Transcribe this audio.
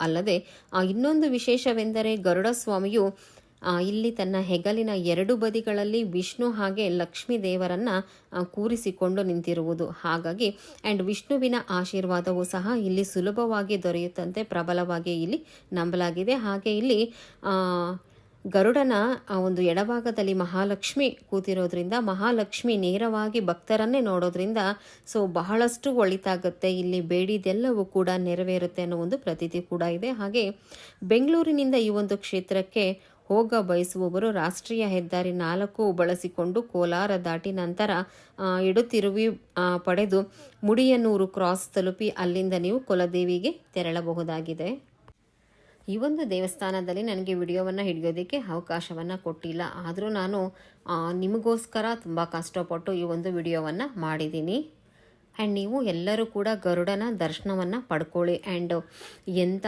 ಅಲ್ಲದೆ ಆ, ಇನ್ನೊಂದು ವಿಶೇಷವೆಂದರೆ ಗರುಡ ಸ್ವಾಮಿಯು ಇಲ್ಲಿ ತನ್ನ ಹೆಗಲಿನ ಎರಡು ಬದಿಗಳಲ್ಲಿ ವಿಷ್ಣು ಹಾಗೆ ಲಕ್ಷ್ಮೀ ದೇವರನ್ನ ಕೂರಿಸಿಕೊಂಡು ನಿಂತಿರುವುದು. ಹಾಗಾಗಿ ಆ್ಯಂಡ್ ವಿಷ್ಣುವಿನ ಆಶೀರ್ವಾದವು ಸಹ ಇಲ್ಲಿ ಸುಲಭವಾಗಿ ದೊರೆಯುತ್ತಂತೆ ಪ್ರಬಲವಾಗಿ ಇಲ್ಲಿ ನಂಬಲಾಗಿದೆ. ಹಾಗೆ ಇಲ್ಲಿ ಗರುಡನ ಆ ಒಂದು ಎಡಭಾಗದಲ್ಲಿ ಮಹಾಲಕ್ಷ್ಮಿ ಕೂತಿರೋದ್ರಿಂದ ಮಹಾಲಕ್ಷ್ಮಿ ನೇರವಾಗಿ ಭಕ್ತರನ್ನೇ ನೋಡೋದ್ರಿಂದ ಸೊ ಬಹಳಷ್ಟು ಒಳಿತಾಗುತ್ತೆ, ಇಲ್ಲಿ ಬೇಡಿದೆಲ್ಲವೂ ಕೂಡ ನೆರವೇರುತ್ತೆ ಅನ್ನೋ ಒಂದು ಪ್ರತೀತಿ ಕೂಡ ಇದೆ. ಹಾಗೆ ಬೆಂಗಳೂರಿನಿಂದ ಈ ಒಂದು ಕ್ಷೇತ್ರಕ್ಕೆ ಹೋಗ ಬಯಸುವವರು ರಾಷ್ಟ್ರೀಯ ಹೆದ್ದಾರಿ ನಾಲ್ಕು ಬಳಸಿಕೊಂಡು ಕೋಲಾರ ದಾಟಿ ನಂತರ ಇಡುತ್ತಿರುವಿ ಪಡೆದು ಮುಡಿಯನೂರು ಕ್ರಾಸ್ ತಲುಪಿ ಅಲ್ಲಿಂದ ನೀವು ಕುಲದೇವಿಗೆ ತೆರಳಬಹುದಾಗಿದೆ. ಈ ಒಂದು ದೇವಸ್ಥಾನದಲ್ಲಿ ನನಗೆ ವಿಡಿಯೋವನ್ನು ಹಿಡಿಯೋದಕ್ಕೆ ಅವಕಾಶವನ್ನು ಕೊಟ್ಟಿಲ್ಲ. ಆದರೂ ನಾನು ನಿಮಗೋಸ್ಕರ ತುಂಬ ಕಷ್ಟಪಟ್ಟು ಈ ಒಂದು ವಿಡಿಯೋವನ್ನು ಮಾಡಿದ್ದೀನಿ. ಆ್ಯಂಡ್ ನೀವು ಎಲ್ಲರೂ ಕೂಡ ಗರುಡನ ದರ್ಶನವನ್ನು ಪಡ್ಕೊಳ್ಳಿ. ಆ್ಯಂಡ್ ಎಂಥ